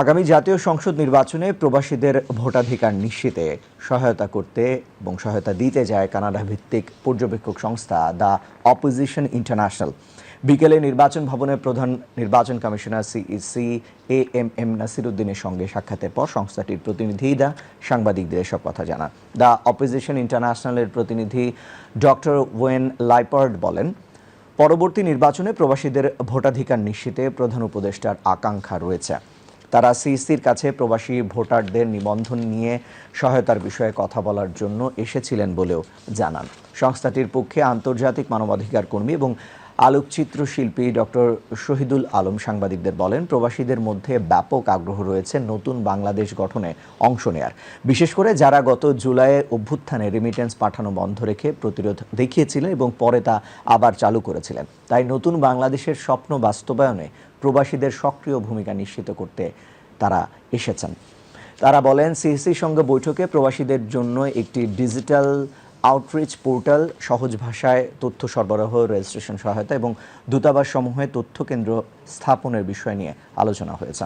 আগামী জাতীয় সংসদ নির্বাচনে প্রবাসীদের ভোটাধিকার নিশ্চিতে সহায়তা করতে এবং সহায়তা দিতে যায় কানাডা ভিত্তিক পর্যবেক্ষক সংস্থা দ্য অপোজিশন ইন্টারন্যাশনাল। বিকেলে নির্বাচন ভবনে প্রধান নির্বাচন commissioner CEC A M M নাসিরুদ্দিনের সঙ্গে সাক্ষাতের পর সংস্থাটির প্রতিনিধি দা সাংবাদিকদের এসব কথা জানান। দ্য অপোজিশন ইন্টারন্যাশনালের প্রতিনিধি ডক্টর ওয়েন লাইপার্ড বলেন, পরবর্তী নির্বাচনে প্রবাসীদের ভোটাধিকার নিশ্চিতে প্রধান উপদেষ্টার আকাঙ্ক্ষা রয়েছে। তারা সিইসির কাছে প্রবাসী ভোটারদের নিবন্ধন নিয়ে সহায়তার বিষয়ে কথা বলার জন্য এসেছিলেন বলেও জানান। সংস্থাটির পক্ষে আন্তর্জাতিক মানবাধিকার কর্মী এবং আলোকচিত্র শিল্পী ডক্টর শহীদুল আলম সাংবাদিকদের বলেন, প্রবাসীদের মধ্যে ব্যাপক আগ্রহ রয়েছে নতুন বাংলাদেশ গঠনে অংশ নেয়ার। বিশেষ করে যারা গত জুলাইয়ে অভ্যুত্থানে রেমিটেন্স পাঠানো বন্ধ রেখে প্রতিরোধ দেখিয়েছিলেন এবং পরে তা আবার চালু করেছিলেন। তাই নতুন বাংলাদেশের স্বপ্ন বাস্তবায়নে প্রবাসীদের সক্রিয় ভূমিকা নিশ্চিত করতে তারা এসেছেন। তারা বলেন সিএসির সঙ্গে বৈঠকে প্রবাসীদের জন্য একটি ডিজিটাল আউটরিচ পোর্টাল সহজ ভাষায় তথ্য সরবরাহ রেজিস্ট্রেশন সহায়তা এবং দূতাবাস সমূহে তথ্য কেন্দ্র স্থাপনের বিষয় নিয়ে আলোচনা হয়েছে।